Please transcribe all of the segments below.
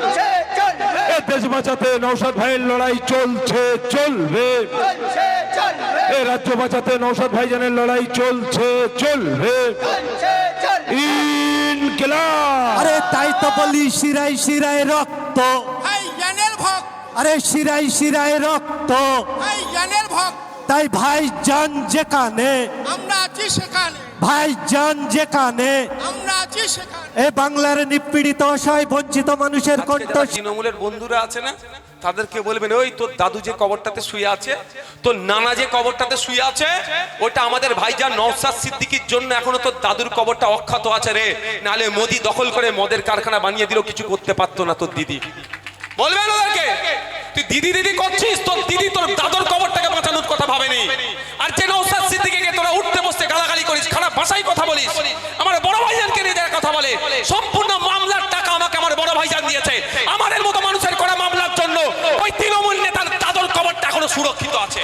চলছে চলবে এ দেশ বাঁচাতে নৌসাদ ভাইয়ের লড়াই চলছে চলবে। চলছে চলবে। এ রাজ্য বাঁচাতে নৌসাদ ভাইজানের লড়াই চলছে চলবে। চলছে চলবে। ইনকিলাব। আরে তাই তো বলি শিরায় শিরায় রক্ত। আরে শিরায় শিরায় রক্ত। তাই ভাই যান যেখানে আমরা আছি সেখানে। ভাই যান যেখানে আমরা আছি সেখানে। এ বাংলার নিপীড়িত অসহায় বঞ্চিত মানুষের কণ্ঠ তৃণমূলের বন্ধুরা আছে না তাদেরকে বলবেন ওই তোর দাদু যে কবরটাতে শুয়ে আছে তোর নানা যে কবরটাতে শুয়ে আছে ওটা আমাদের ভাইজান নওসাদ সিদ্দিকির জন্য এখনও তোর দাদুর কবরটা অক্ষত আছে রে। নালে মোদি দখল করে মদের কারখানা বানিয়ে দিল কিছু করতে পারতো না তোর দিদি। বলবেন ওদেরকে? তুই দিদি দিদি করছিস? তোর দিদি তোর দাদুর কবরটাকে বাঁচানোর কথা ভাবেনি। আর যে নওসাদ সিদ্দিকিকে তোরা উঠতে বসতে গালাগালি করিস, খারাপ ভাষায় কথা বলিস, আমার বড় ভাইজানকে নিয়ে যারা কথা বলে, সম্পূর্ণ মামলার টাকা আমাকে আমার বড় ভাইজান দিয়েছে। আমাদের মতো মানুষের করা মামলার জন্য ওই তৃণমূল নেতার দাদুর কবরটা এখনও সুরক্ষিত আছে।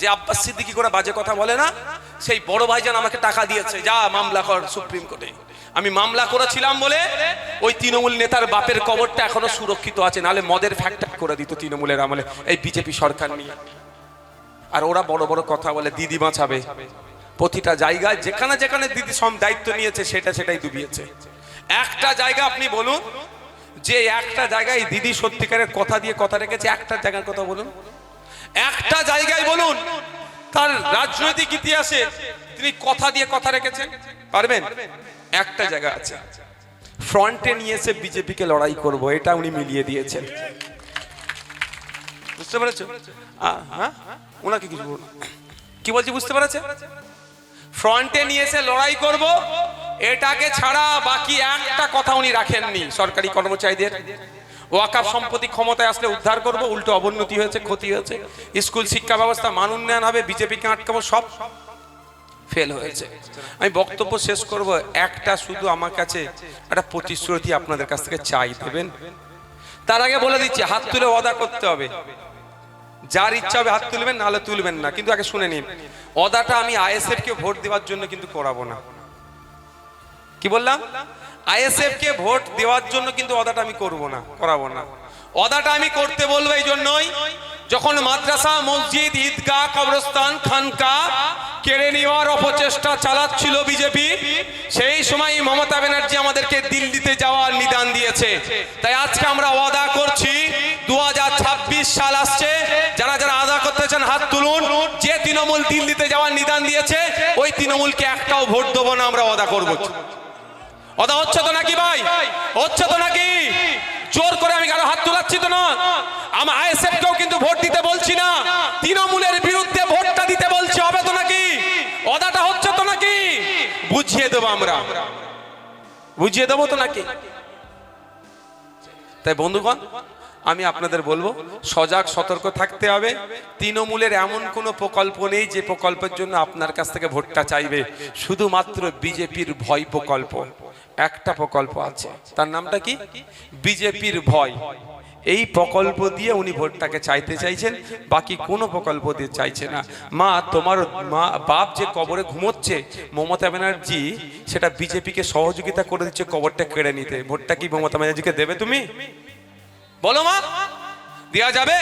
যে আব্বাস সিদ্দিকি করে বাজে কথা বলে না, সেই বড় ভাইজান আমাকে টাকা দিয়েছে। যা মামলা কর সুপ্রিম কোর্টে। আমি মামলা করেছিলাম বলে ওই তৃণমূল নেতার বাপের কবরটা এখনও সুরক্ষিত আছে নালে মদের ফ্যাক্টরি করে দিত তৃণমূলের আমলে, এই বিজেপি সরকার নিয়ে। আর ওরা বড় বড় কথা বলে, দিদি বাঁচাবে। প্রতিটা জায়গায় যেখানে যেখানে দিদি সব দায়িত্ব নিয়েছে, সেটা সেটাই ডুবিয়েছে। একটা জায়গা আপনি বলুন, যে একটা জায়গায় দিদি সত্যিকারের কথা দিয়ে কথা রেখেছে, একটা জায়গার কথা বলুন। একটা জায়গায় বলুন তার রাজনৈতিক ইতিহাসে তিনি কথা দিয়ে কথা রেখেছেন। পারবেন? একটা জায়গা আছে। ফ্রন্টে নিয়ে এসে বিজেপিকে লড়াই করব, এটা উনি মিলিয়ে দিয়েছেন। বুঝতে পেরেছ? হ্যাঁ? ওনাকে কিছু। কি বলছি, বুঝতে পেরেছে? ফ্রন্টে নিয়ে এসে লড়াই করব, এটাকে ছাড়া বাকি একটা কথা উনি রাখেননি সরকারি কর্মচারীদের। ওয়াকাফ সম্পত্তি ক্ষমতায় আসলে উদ্ধার করব, উল্টো অবনতি হয়েছে, ক্ষতি হয়েছে। স্কুল শিক্ষা ব্যবস্থা মান উন্নয়ন হবে, বিজেপিকে আটকাবো, সব ফেল হয়েছে। আমি বক্তব্য শেষ করব, একটা শুধু আমার কাছে একটা প্রতিশ্রুতি আপনাদের কাছ থেকে চাই, দেবেন? তার আগে বলে দিচ্ছি, হাত তুলে অদা করতে হবে। যার ইচ্ছা হবে হাত তুলবেন, নাহলে তুলবেন না। কিন্তু আগে শুনে নিন অদাটা আমি আইএসএফ কে ভোট দেওয়ার জন্য কিন্তু করাবো না। কি বললাম? আইএসএফ কে ভোট দেওয়ার জন্য কিন্তু অদাটা আমি করব না, করাবো না। অদাটা আমি করতে বলব এই জন্যই, যখন মাদ্রাসা, মসজিদ, ঈদগাহ, কবরস্থান, খানকা কেড়ে নেওয়ার অপচেষ্টা চালাচ্ছিল বিজেপি, সেই সময় মমতা ব্যানার্জি আমাদেরকে দিল্লিতে যাওয়ার নিদান দিয়েছে। তাই আজকে আমরা ওয়াদা করছি দু হাজার ছাব্বিশ সাল আসছে, যারা যারা আদা করতে চান হাত তুলুন, যে তৃণমূল দিল্লিতে যাওয়ার নিদান দিয়েছে, ওই তৃণমূলকে একটাও ভোট দেবো না, আমরা ওয়াদা করব। কথা হচ্ছে তো নাকি ভাই? হচ্ছে তো নাকি? জোর করে আমি কারও হাত তোলাচ্ছি তো না? আমি আইএসএফ কেও কিন্তু ভোট দিতে বলছি না। তৃণমূলের বিরুদ্ধে ভোটটা দিতে বলছি, হবে তো নাকি? অদাটা হচ্ছে তো নাকি? বুঝিয়ে দেবো আমরা। বুঝিয়ে দেবো তো নাকি? তাই বন্ধুগণ আমি আপনাদের বলব, সজাগ, সতর্ক থাকতে হবে। তৃণমূলের এমন কোনো প্রকল্প নেই যে প্রকল্পের জন্য আপনার কাছ থেকে ভোটটা চাইবে। শুধুমাত্র বিজেপির ভয় প্রকল্প। একটা প্রকল্প আছে। তার নামটা কি? বিজেপির ভয়। এই প্রকল্প দিয়ে উনি ভোটটাকে চাইতে চাইছেন, বাকি কোনো প্রকল্প দিয়ে চাইছে না। মা, তোমার মা, বাপ যে কবরে ঘুমোচ্ছে, মমতা ব্যানার্জি সেটা বিজেপিকে সহযোগিতা করে দিচ্ছে কবরটা কেড়ে নিতে। ভোটটা কি মমতা ব্যানার্জিকে দেবে তুমি? বলো মা। দেওয়া যাবে?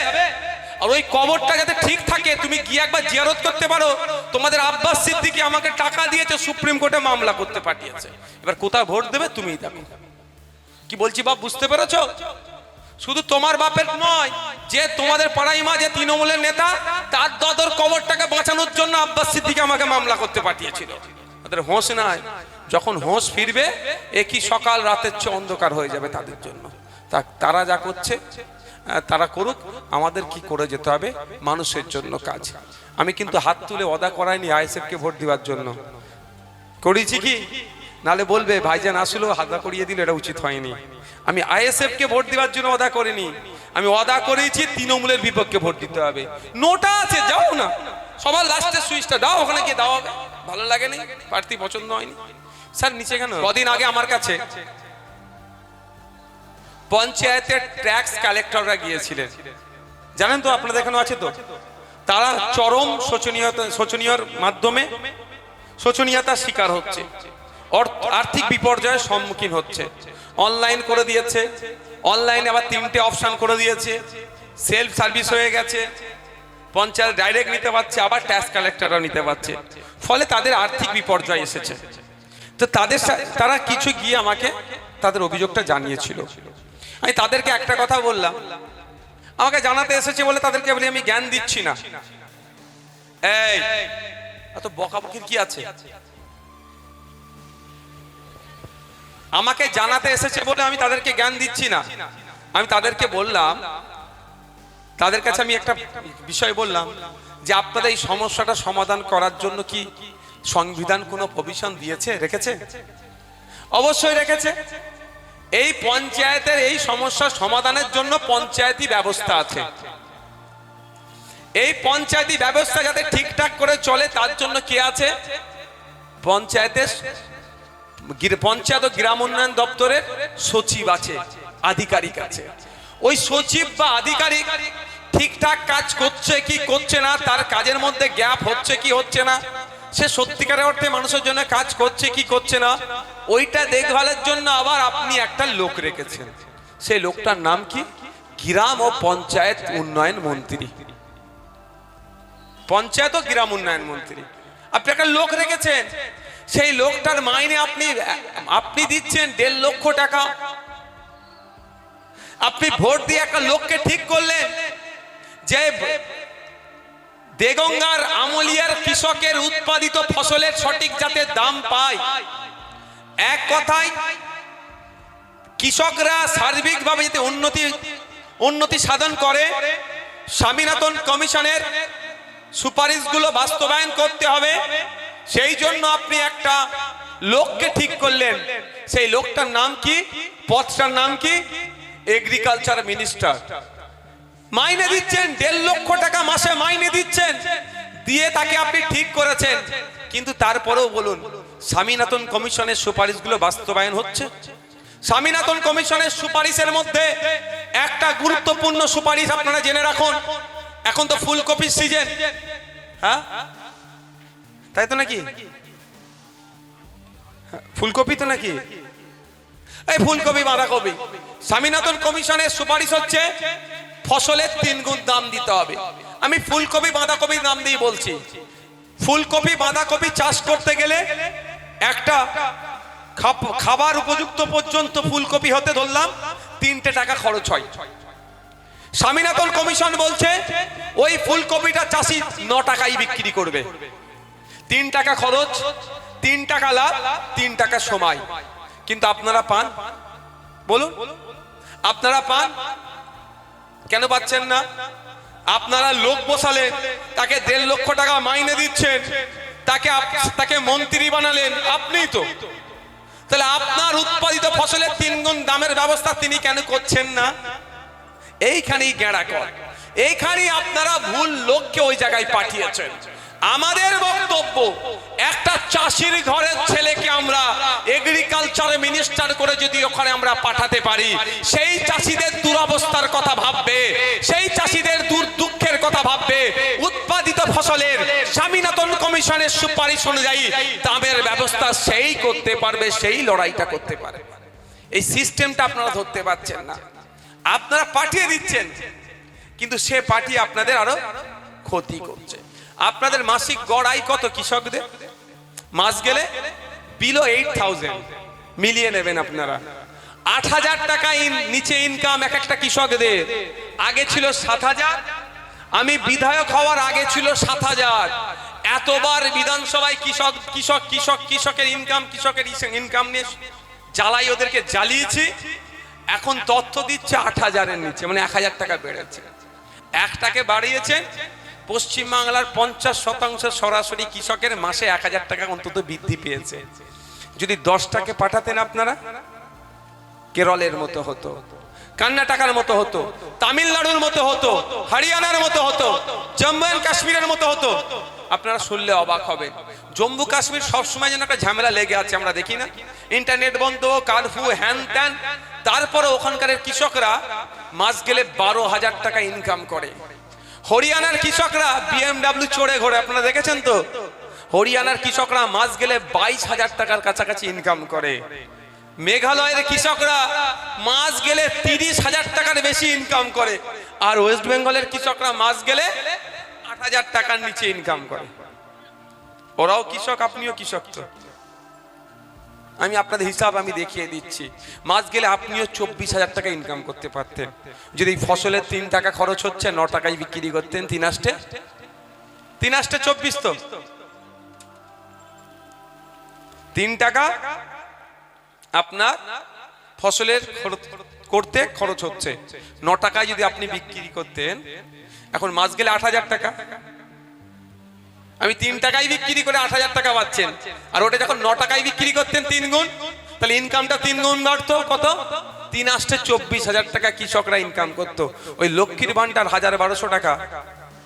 আর ওই কবরটা যাতে ঠিক থাকে, তুমি গিয়ে একবার জিয়ারত করতে পারো। তোমাদের আব্বাস সিদ্দিকি আমাকে টাকা দিয়েছে, সুপ্রিম কোর্টে মামলা করতে পাঠিয়েছে। এবার কোথায় ভোট দেবে তুমিই দেখো। কি বলছি বাপ, বুঝতে পেরেছ? শুধু তোমার বাপের নয়, যে তোমাদের পাড়াই মা, যে তৃণমূলের নেতা, তার দাদর কবরটাকে বাঁচানোর জন্য আব্বাস সিদ্দিকি আমাকে মামলা করতে পাঠিয়েছিল। তাদের হোঁশ নাই। যখন হোঁশ ফিরবে, একই সকাল রাতের চেয়ে অন্ধকার হয়ে যাবে তাদের জন্য। তা তারা যা করছে তারা করুক, আমাদের কি করে যেতে হবে? মানুষের জন্য কাজ। আমি কিন্তু হাত তুলে অদা করাইনি আইএসএফকে ভোট দেওয়ার জন্য। করেছি কি? নালে বলবে, ভাইজান আসলো হাদা করিয়ে দিল, এটা উচিত হয়নি। আমি আইএসএফ কে ভোট দেওয়ার জন্য অদা করিনি। আমি অদা করেছি, তৃণমূলের বিপক্ষে ভোট দিতে হবে। নোটা আছে, যাও না। সবার লাস্টের সুইচটা দাও, ওখানে গিয়ে দাও। হবে ভালো লাগেনি, প্রার্থী পছন্দ হয়নি। স্যার, নিচে কেন? কদিন আগে আমার কাছে পঞ্চায়েতের ট্যাক্স কালেক্টররা গিয়েছিলেন। জানেন তো আপনাদের এখানে আছে তো? তারা চরম শোচনীয়তা শোচনীয়র মাধ্যমে শোচনীয়তার শিকার হচ্ছে। আর্থিক বিপর্যয়ের সম্মুখীন হচ্ছে। অনলাইন করে দিয়েছে। অনলাইনে আবার তিনটে অপশান করে দিয়েছে। সেলফ সার্ভিস হয়ে গেছে। পঞ্চায়েত ডাইরেক্ট নিতে পারছে, আবার ট্যাক্স কালেক্টরও নিতে পারছে। ফলে তাদের আর্থিক বিপর্যয় এসেছে। তো তাদের তারা কিছু গিয়ে আমাকে তাদের অভিযোগটা জানিয়েছিল। আমি তাদেরকে একটা কথা বললাম। আমাকে জানাতে এসেছে বলে তাদেরকে বলি, আমি জ্ঞান দিচ্ছি না। এই, এত বকাবকির কি আছে? আমাকে জানাতে এসেছে বলে আমি তাদেরকে জ্ঞান দিচ্ছি না। আমি তাদেরকে বললাম, তাদের কাছে আমি একটা বিষয় বললাম, যে আপনাদের এই সমস্যাটা সমাধান করার জন্য কি সংবিধান কোনো প্রভিশন দিয়েছে, রেখেছে? অবশ্যই রেখেছে। এই পঞ্চায়েতের এই সমস্যার সমাধানের জন্য পঞ্চায়েতি ব্যবস্থা আছে। এই পঞ্চায়েতি ব্যবস্থা যাতে ঠিকঠাক করে চলে, তার জন্য কে আছে? পঞ্চায়েতের পঞ্চায়েত ও গ্রাম উন্নয়ন দপ্তরের সচিব আছে, আধিকারিক আছে। ওই সচিব বা আধিকারিক ঠিকঠাক কাজ করছে কি করছে না, তার কাজের মধ্যে গ্যাপ হচ্ছে কি হচ্ছে না সে সত্যিকারের অর্থে মানুষের জন্য কাজ করছে, কি করছে না, ওইটা দেখভালের জন্য আবার আপনি একটা লোক রেখেছেন। সেই লোকটার নাম কি? গ্রাম ও পঞ্চায়েত উন্নয়ন মন্ত্রী। পঞ্চায়েত ও গ্রাম উন্নয়ন মন্ত্রী। আপনি একটা লোক রেখেছেন। সেই লোকটার মাইনে আপনি আপনি দিচ্ছেন দেড় লক্ষ টাকা। আপনি ভোট দিয়ে একটা লোককে ঠিক করলেন যে দেগঙ্গার আমলিয়ার কৃষকের উৎপাদিত ফসলের সঠিক যাতে দাম পায়। এক কথায় কৃষকরা সার্বিকভাবে যাতে উন্নতি উন্নতি সাধন করে স্বামীনাথন কমিশনের সুপারিশগুলো বাস্তবায়ন করতে হবে। সেই জন্য আপনি একটা লোককে ঠিক করলেন। সেই লোকটার নাম কি? পথটার নাম কি? এগ্রিকালচার মিনিস্টার মাইনে দিচ্ছেন, দেড় লক্ষ টাকা মাসে মাইনে দিচ্ছেন। দিয়ে তাকে আপনি ঠিক করেছেন। কিন্তু তারপরেও বলুন, স্বামীনাথন কমিশনের সুপারিশগুলো বাস্তবায়ন হচ্ছে? স্বামীনাথন কমিশনের সুপারিশের মধ্যে একটা গুরুত্বপূর্ণ সুপারিশ আপনারা জেনে রাখুন। এখন তো ফুলকপির সিজন। হ্যাঁ? তাই তো নাকি? ফুলকপি তো নাকি? এই ফুলকপি বাঁধাকপি। স্বামীনাথন কমিশনের সুপারিশ হচ্ছে ফসলের তিন গুণ দাম দিতে হবে। আমি ফুলকপি, বাঁধাকপির দাম দিয়ে বলছি। ফুলকপি, বাঁধাকপি চাষ করতে গেলে একটা খাবার উপযুক্ত পর্যন্ত ফুলকপি হতে ধরলাম, তিনটে টাকা খরচ হয়। স্বামীনাথন কমিশন বলছে, ওই ফুলকপিটা চাষি ন টাকায় বিক্রি করবে। তিন টাকা খরচ, তিন টাকা লাভ, তিন টাকা সময়। কিন্তু আপনারা পান? বলুন। আপনারা পান? কেন পাচ্ছেন না? আপনারা লোক বসালেন তাকে দেড় লক্ষ টাকা মাইনে দিচ্ছেন। তাকে তাকে মন্ত্রী বানালেন আপনিই তো। তাহলে আপনার উৎপাদিত ফসলের তিনগুণ দামের ব্যবস্থা তিনি কেন করছেন না? এইখানেই গেঁড়া কর। এইখানেই আপনারা ভুল লোককে ওই জায়গায় পাঠিয়েছেন। আমাদের বক্তব্য, একটা চাষির ঘরের ছেলেকে আমরা এগ্রিকালচার মিনিস্টার করে যদি ওখানে আমরা পাঠাতে পারি, সেই চাষিদের দুরবস্থার কথা ভাববে, সেই চাষিদের দূর দুঃখের কথা ভাববে, উৎপাদিত ফসলের স্বামীনাথন কমিশনের সুপারিশ অনুযায়ী দামের ব্যবস্থা সেই করতে পারবে, সেই লড়াইটা করতে পারবে এই সিস্টেমটা আপনারা ধরতে পারছেন না। আপনারা পাঠিয়ে দিচ্ছেন, কিন্তু সে পাঠিয়ে আপনাদের আরও ক্ষতি করছে। আপনাদের মাসিক গড় আয় কত কৃষকদের? মাস গেলে বিলো এইট থাউজেন্ড মিলিয়ে নেবেন আপনারা। আট হাজার টাকা নিচে ইনকাম এক একটা কৃষকদের। আগে ছিল সাত হাজার। আমি বিধায়ক হওয়ার আগে ছিল সাত হাজার। এতবার বিধানসভায় কৃষক কৃষক কৃষক কৃষকের ইনকাম কৃষকের ইনকাম নিয়ে জ্বালাই ওদেরকে জ্বালিয়েছি। এখন তথ্য দিচ্ছে আট হাজারের নিচে মানে এক হাজার টাকা বেড়েছে। একটাকে বাড়িয়েছে পশ্চিমবাংলার পঞ্চাশ শতাংশ সরাসরি কৃষকের মাসে এক হাজার টাকা অন্তত বৃদ্ধি পেয়েছে। যদি দশটাকে পাঠাতেন আপনারা, কেরলের মতো হতো, কর্ণাটকার মতো হতো, তামিলনাড়ুর মতো হতো, হরিয়ানার মতো হতো, জম্মু অ্যান্ড কাশ্মীরের মতো হতো। আপনারা শুনলে অবাক হবে জম্মু কাশ্মীর সবসময় যেন একটা ঝামেলা লেগে আছে, আমরা দেখি না। ইন্টারনেট বন্ধ কারফিউ হ্যান ত্যান। তারপরে ওখানকার কৃষকরা মাস গেলে বারো হাজার টাকা ইনকাম করে। হরিয়ানার কৃষকরা বিএমডাব্লিউ চড়ে ঘোরে, আপনারা দেখেছেন তো? হরিয়ানার কৃষকরা মাস গেলে বাইশ হাজার টাকার কাছাকাছি ইনকাম করে। মেঘালয়ের কৃষকরা মাস গেলে তিরিশ হাজার টাকার বেশি ইনকাম করে। আর ওয়েস্ট বেঙ্গলের কৃষকরা মাস গেলে আট হাজার টাকার নিচে ইনকাম করে। ওরাও কৃষক, আপনিও কৃষক তো। আমি আপনাদের হিসাব আমি দেখিয়ে দিচ্ছি। মাস গেলে আপনিও চব্বিশ হাজার টাকা ইনকাম করতে পারতেন। যদি ফসলের তিন টাকা খরচ হচ্ছে, ন টাকায় বিক্রি করতেন, তিন আষ্টে তিন আষ্টে চব্বিশ তো? তিন টাকা আপনার ফসলের করতে খরচ হচ্ছে। ন টাকায় যদি আপনি বিক্রি করতেন, এখন মাস গেলে আট হাজার টাকা। আমি তিন টাকায় বিক্রি করে আট হাজার টাকা পাচ্ছেন। আর ওটা যখন ন টাকায় বিক্রি করতেন তিন গুণ, তাহলে ইনকামটা তিন গুণ বাড়তো, কত? তিন আসতে চব্বিশ হাজার টাকা কৃষকরা ইনকাম করতো। ওই লক্ষ্মীর ভান্ডার হাজার বারোশো টাকা।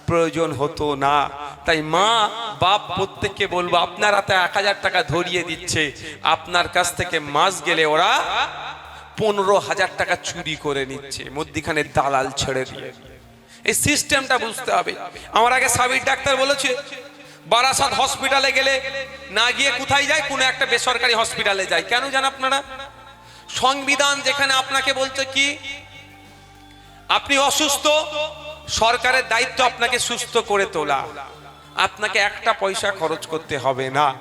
প্রয়োজন হতো না। তাই মা, বাপ প্রত্যেককে বলব, আপনার হাতে এক হাজার টাকা ধরিয়ে দিচ্ছে। আপনার কাছ থেকে মাস গেলে ওরা পনেরো হাজার টাকা চুরি করে নিচ্ছে। মধ্যিখানে দালাল ছেড়ে দিয়ে। এই সিস্টেমটা বুঝতে হবে। আমার আগে সাবির ডাক্তার বলেছে বারাসাত হসপিটালে গেলে না গিয়ে কোথায় যায়? কোনো একটা বেসরকারি হসপিটালে যায়। কেন জান আপনারা? সংবিধান যেখানে আপনাকে বলছে কি? আপনি অসুস্থ, সরকারের দায়িত্ব আপনাকে সুস্থ করে তোলা। আপনাকে একটা পয়সা খরচ করতে হবে না।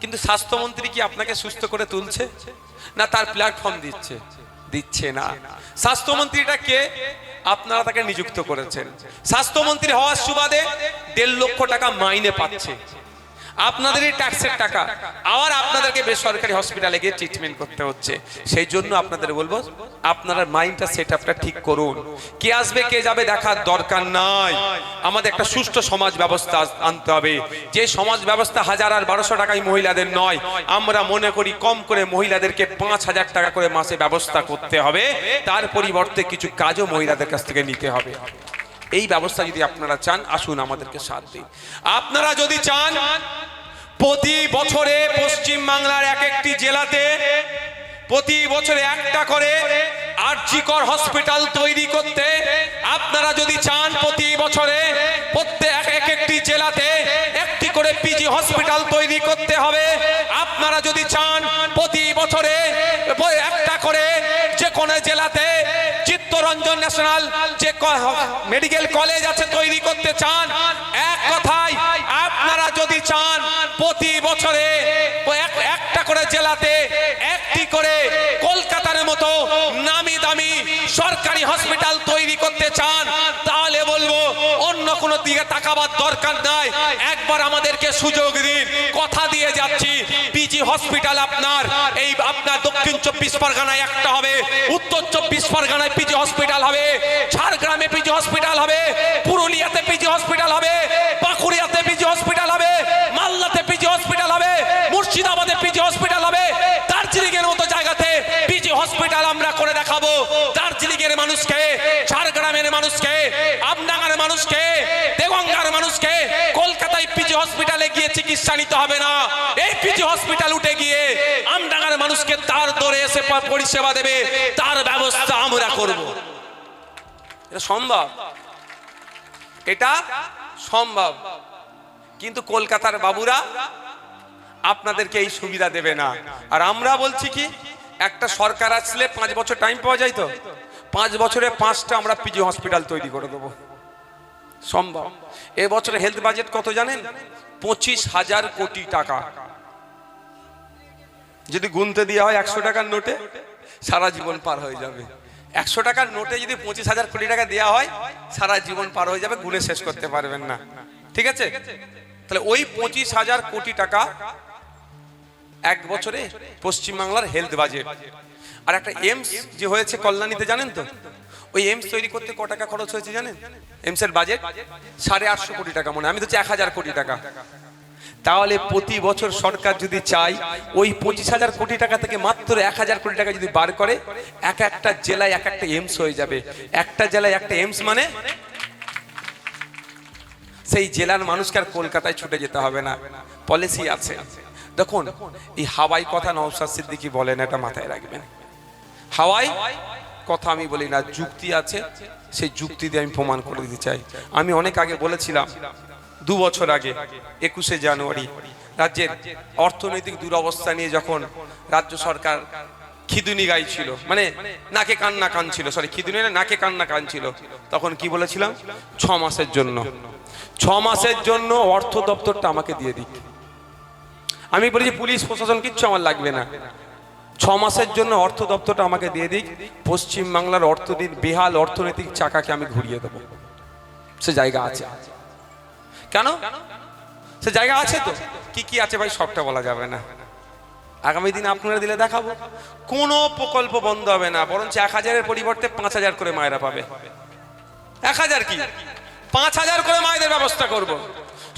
কিন্তু স্বাস্থ্যমন্ত্রী কি আপনাকে সুস্থ করে তুলছে? না, তার প্ল্যাটফর্ম দিচ্ছে। দিচ্ছে না। স্বাস্থ্যমন্ত্রীটা কে? আপনারা তাকে নিযুক্ত করেছেন। স্বাস্থ্যমন্ত্রী হওয়ার সুবাদে দেড় লক্ষ টাকা মাইনে পাচ্ছে। আপনাদেরই ট্যাক্সের টাকা। আবার আপনাদেরকে বেসরকারি হসপিটালে গিয়ে ট্রিটমেন্ট করতে হচ্ছে। সেই জন্য আপনাদের বলব, আপনারা মাইন্ডটা সেট আপটা ঠিক করুন। কে আসবে, কে যাবে দেখার দরকার নাই। আমাদের একটা সুষ্ঠু সমাজ ব্যবস্থা আনতে হবে। যে সমাজ ব্যবস্থা হাজার আর বারোশো টাকায় মহিলাদের নয়, আমরা মনে করি কম করে মহিলাদেরকে পাঁচ হাজার টাকা করে মাসে ব্যবস্থা করতে হবে। তার পরিবর্তে কিছু কাজও মহিলাদের কাছ থেকে নিতে হবে। এই ব্যবস্থা যদি আপনারা চান, আসুন আমাদেরকে সাথ দিন। আপনারা যদি চান, প্রতি বছরে পশ্চিম বাংলার এক একটি জেলাতে প্রতি বছরে একটা করে আর্জিকর হসপিটাল তৈরি করতে আপনারা যদি চান, প্রতি বছরে প্রত্যেক এক একটি জেলাতে একটি করে পিজি হসপিটাল তৈরি করতে হবে। আপনারা যদি চান, প্রতি বছরে একটা করে যে কোনো জেলাতে চিত্তরঞ্জন ন্যাশনাল যে মেডিকেল কলেজ আছে, তৈরি করতে চান, এক কথায় আপনারা যদি চান, প্রতি বছরে একটা করে জেলাতে, একটি করে কলকাতার মতো নামি দামি সরকারি হসপিটাল তৈরি করতে চান, তাহলে বলব, অন্য কোনো দিকে তাকাবার দরকার নাই। একবার আমাদেরকে সুযোগ দিন। কথা দিয়ে যাচ্ছি। পিজি হসপিটাল আপনার, এই পরগনায় একটা হবে, উত্তর চব্বিশ পরগনায় পিজি হসপিটাল হবে, ঝাড়গ্রামে পিজি হসপিটাল হবে, পুরুলিয়াতে পিজি হসপিটাল হবে বাঁকুড়িয়াতে পিজি হসপিটাল হবে, মালদাতে পিজি হসপিটাল হবে, মুর্শিদাবাদে পিজি হসপিটাল হবে দার্জিলিং এর মতো জায়গাতে পিজি হসপিটাল আমরা করে দেখাবো। দার্জিলিং এর মানুষকে, ঝাড়গ্রামের মানুষকে, আমডাঙ্গার মানুষকে দেগঙ্গার মানুষকে কলকাতায় পিজি হসপিটালে গিয়ে চিকিৎসা নিতে হবে না। এই পিজি হসপিটাল উঠে গিয়ে আমডাঙ্গার মানুষকে তার প- পরিষেবা দেবে, তার ব্যবস্থা আমরা করব। এটা সম্ভব? এটা সম্ভব। কিন্তু কলকাতার বাবুরা আপনাদেরকে এই সুবিধা দেবে না। আর আমরা বলছি কি, একটা সরকার আসলে পাঁচ বছর টাইম পাওয়া যায় তো? পাঁচ বছরে পাঁচটা আমরা পিজি হসপিটাল তৈরি করে দেবো। সম্ভব। এবছরে হেলথ বাজেট কত জানেন? পঁচিশ হাজার কোটি টাকা। যদি গুনতে দেওয়া হয় একশো টাকার নোটে, সারা জীবন পার হয়ে যাবে। একশো টাকার নোটে যদি পঁচিশ হাজার কোটি টাকা দেওয়া হয়, সারা জীবন পার হয়ে যাবে গুনে শেষ করতে পারবেন না। ঠিক আছে? তাহলে ওই পঁচিশ হাজার কোটি টাকা এক বছরে পশ্চিমবাংলার হেলথ বাজেট আর একটা এমস যে হয়েছে কল্যাণীতে, জানেন তো? ওই এমস তৈরি করতে ক টাকা খরচ হয়েছে, জানেন? এমস এর বাজেট সাড়ে আটশো কোটি টাকা মনে। আমি তো এক হাজার কোটি টাকা। তাহলে প্রতি বছর সরকার যদি চাই ওই পঁচিশ হাজার কোটি টাকা থেকে মাত্র এক হাজার কোটি টাকা যদি বার করে, এক একটা জেলায় এক একটা এমস হয়ে যাবে। একটা জেলায় একটা এমস মানে? সেই জেলার মানুষকে আর কলকাতায় ছুটে যেতে হবে না। পলিসি আছে। দেখুন, এই হাওয়াই কথা নওশাদ সিদ্দিকি বলেন, এটা মাথায় রাখবেন। হাওয়াই কথা আমি বলি না, যুক্তি আছে, সেই যুক্তি দিয়ে আমি প্রমাণ করে দিতে চাই। আমি অনেক আগে বলেছিলাম দু বছর আগে, একুশে জানুয়ারি, রাজ্যের অর্থনৈতিক দুরবস্থা নিয়ে যখন রাজ্য সরকার খিদুনি গাইছিল মানে নাকে কান্না কানছিল সরি খিদুনি নাকে কান্না কানছিল, তখন কি বলেছিলাম? ছ মাসের জন্য। ছ মাসের জন্য অর্থ দপ্তরটা আমাকে দিয়ে দিক। আমি বলেছি পুলিশ, প্রশাসন, কিচ্ছু আমার লাগবে না। ছ মাসের জন্য অর্থ দপ্তরটা আমাকে দিয়ে দিক। পশ্চিম বাংলার অর্থনীতি, বেহাল অর্থনৈতিক চাকাকে আমি ঘুরিয়ে দেবো। সে জায়গা আছে। কেন? সে জায়গা আছে তো। কি কি আছে ভাই সবটা বলা যাবে না। আগামী দিনে আপনারা দিলে দেখাবো। কোনো প্রকল্প বন্ধ হবে না, বরঞ্চ এক হাজারের পরিবর্তে পাঁচ হাজার করে মায়েরা পাবে। এক হাজার কি? পাঁচ হাজার করে মায়েদের ব্যবস্থা করব।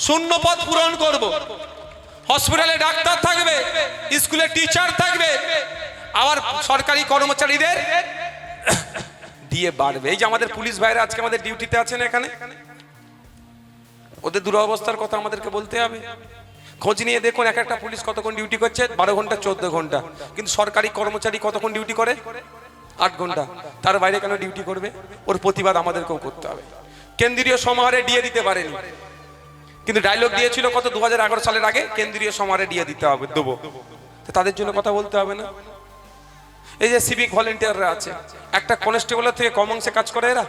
শূন্য পদ পূরণ করব। হসপিটালে ডাক্তার থাকবে, স্কুলে টিচার থাকবে, আবার সরকারি কর্মচারীদের দিয়ে বাড়বে। এই যে আমাদের পুলিশ ভাইরা আজকে আমাদের ডিউটিতে আছেন এখানে। ওদের দুরবস্থার কথা আমাদেরকে বলতে হবে। খোঁজ নিয়ে দেখুন এক একটা পুলিশ কতক্ষণ ডিউটি করছে, বারো ঘণ্টা, চোদ্দ ঘণ্টা। কিন্তু সরকারি কর্মচারী কতক্ষণ ডিউটি করে? আট ঘণ্টা। তার বাইরে কেন ডিউটি করবে? ওর প্রতিবাদ আমাদেরকেও করতে হবে। কেন্দ্রীয় সমাহারে দিয়ে দিতে পারেনি। কিন্তু ডায়লগ দিয়েছিল কত? দু হাজার এগারো সালের আগে। কেন্দ্রীয় সমাহারে দিয়ে দিতে হবে, দেবো। তাদের জন্য কথা বলতে হবে না। এই যে সিভিক ভলেন্টিয়াররা আছে, একটা কনস্টেবলের থেকে কম অংশে কাজ করে এরা?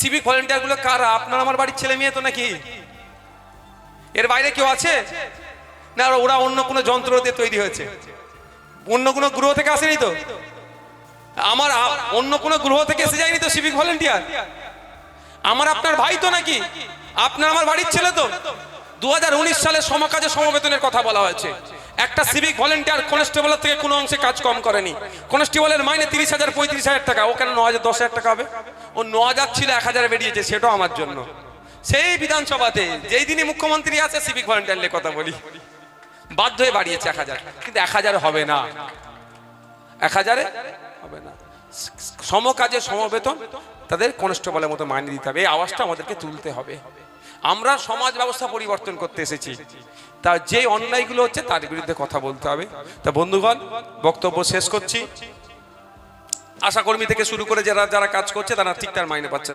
সিভিক ভলেন্টিয়ারগুলো কারা? আপনার আমার বাড়ির ছেলে মেয়ে তো নাকি? এর বাইরে কেউ আছে? না, ওরা অন্য কোনো যন্ত্র দিয়ে তৈরি হয়েছে। অন্য কোনো গ্রহ থেকে আসেনি তো? আমার অন্য কোনো গ্রহ থেকে এসে যায়নি তো সিভিক ভলেন্টিয়ার আমার আপনার ভাই তো নাকি? আপনার আমার বাড়ির ছেলে তো? দু হাজার উনিশ সালে সমকাজে সমবেতনের কথা বলা হয়েছে। একটা সিভিক ভলেন্টিয়ার কনস্টেবলের থেকে কোনো অংশে কাজ কম করেনি। কনস্টেবলের মাইনে তিরিশ হাজার, পঁয়ত্রিশ হাজার টাকা, ও কেন ন হাজার, দশ হাজার টাকা হবে? ও ন হাজার ছিল, এক হাজার বেরিয়েছে, সেটাও আমার জন্য। সেই বিধানসভাতে, যেই দিনই মুখ্যমন্ত্রী আছে সিভিক ভলেন্টিয়ার নিয়ে কথা বলি। বাধ্য হয়ে বাড়িয়েছে এক হাজার। কিন্তু এক হাজার হবে না। এক হাজারে হবে না। সমকাজে সমবেতন, তাদের কনস্টেবলের মতো মাইনে দিতে হবে। এই আওয়াজটা আমাদেরকে তুলতে হবে। আমরা সমাজ ব্যবস্থা পরিবর্তন করতে এসেছি। তা যে অন্যায়গুলো হচ্ছে তার বিরুদ্ধে কথা বলতে হবে। তা বন্ধুগণ, বক্তব্য শেষ করছি। আশাকর্মী থেকে শুরু করে যারা যারা কাজ করছে, তারা ঠিক তার মাইনে পাচ্ছে।